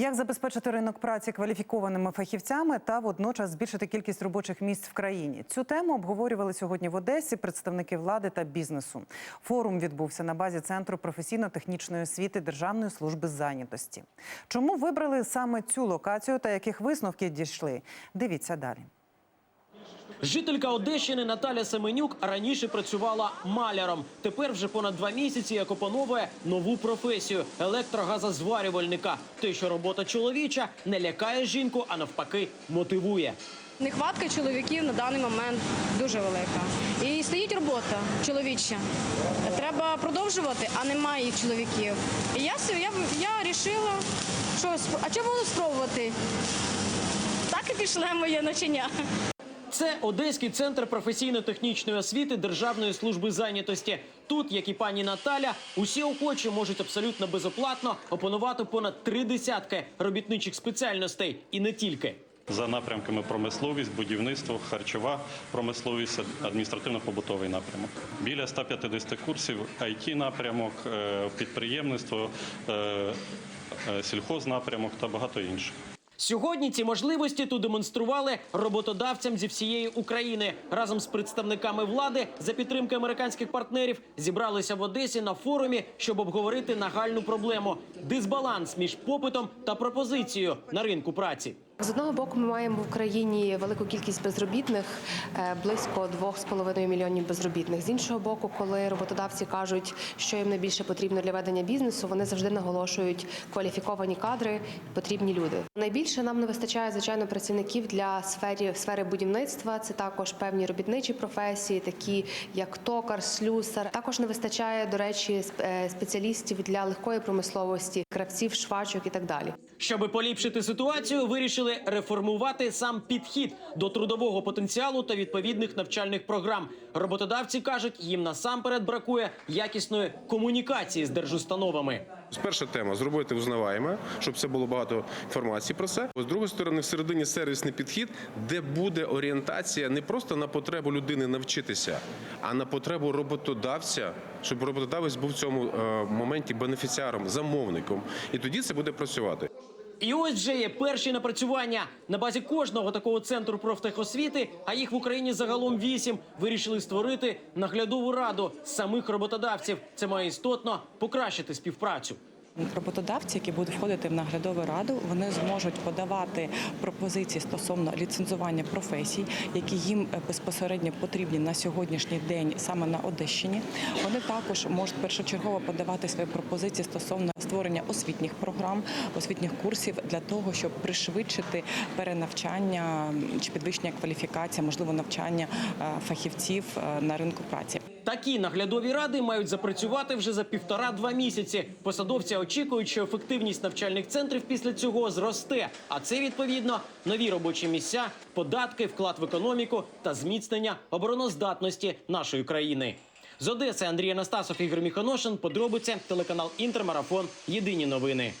Як забезпечити ринок праці кваліфікованими фахівцями та водночас збільшити кількість робочих місць в країні? Цю тему обговорювали сьогодні в Одесі представники влади та бізнесу. Форум відбувся на базі центру професійно-технічної освіти Державної служби зайнятості. Чому вибрали саме цю локацію та яких висновків дійшли? Дивіться далі. Жителька Одещини Наталя Семенюк раніше працювала маляром. Тепер вже понад два місяці як опановує нову професію електрогазозварювальника. Те, що робота чоловіча не лякає жінку, а навпаки мотивує. Нехватка чоловіків на даний момент дуже велика. І стоїть робота чоловіча. Треба продовжувати, а немає їх чоловіків. І я я, я вирішила, що а чому спробувати? Так і пішло моє навчання. Це Одеський центр професійно-технічної освіти Державної служби зайнятості. Тут, як і пані Наталя, усі охочі можуть абсолютно безоплатно опанувати понад три десятки робітничих спеціальностей і не тільки. За напрямками промисловість, будівництво, харчова промисловість, адміністративно-побутовий напрямок. Біля 150 курсів, it напрямок, е, підприємництво, е, е, сільхознапрямок та багато інших. Сьогодні ці можливості тут демонстрували роботодавцям зі всієї України разом з представниками влади за підтримки американських партнерів зібралися в Одесі на форумі, щоб обговорити нагальну проблему дисбаланс між попитом та пропозицією на ринку праці. З одного боку, ми маємо в Україні велику кількість безробітних, е, близько 2,5 мільйонів безробітних. З іншого боку, коли роботодавці кажуть, що їм найбільше потрібно для ведення бізнесу, вони завжди наголошують кваліфіковані кадри, потрібні люди. Найбільше нам не вистачає звичайно працівників для сфері сфери будівництва. Це також певні робітничі професії, такі як токар, слюсар. Також не вистачає, до речі, е, спеціалістів для легкої промисловості, кравців, швачок і так далі. Щоби поліпшити ситуацію, вирішили реформувати сам підхід до трудового потенціалу та відповідних навчальних програм. Роботодавці кажуть, їм насамперед бракує якісної комунікації з держустановами. Перша тема зробити узнаваємо, щоб це було багато інформації про це. З другої сторони, всередині сервісний підхід, де буде орієнтація не просто на потребу людини навчитися, а на потребу роботодавця, щоб роботодавець був в цьому е, моменті бенефіціаром, замовником, і тоді це буде працювати. І ось вже є перші напрацювання на базі кожного такого центру профтехосвіти, а їх в Україні загалом вісім. Вирішили створити наглядову раду самих роботодавців. Це має істотно покращити співпрацю. Роботодавці, які будуть входити в наглядову раду, вони зможуть подавати пропозиції стосовно ліцензування професій, які їм е, безпосередньо потрібні на сьогоднішній день саме на Одещині. Вони також можуть першочергово подавати свої пропозиції стосовно створення освітніх програм, освітніх курсів для того, щоб пришвидшити перенавчання чи підвищення кваліфікації, можливо, навчання е, фахівців е, на ринку праці. Такі наглядові ради мають запрацювати вже за півтора-два місяці. Посадовці очікують, що ефективність навчальних центрів після цього зросте. А це відповідно нові робочі місця, податки, вклад в економіку та зміцнення обороноздатності нашої країни. З Одеси Андрій Анастасов, Ігор Міхоношин. Подробиці телеканал Інтермарафон. Єдині новини.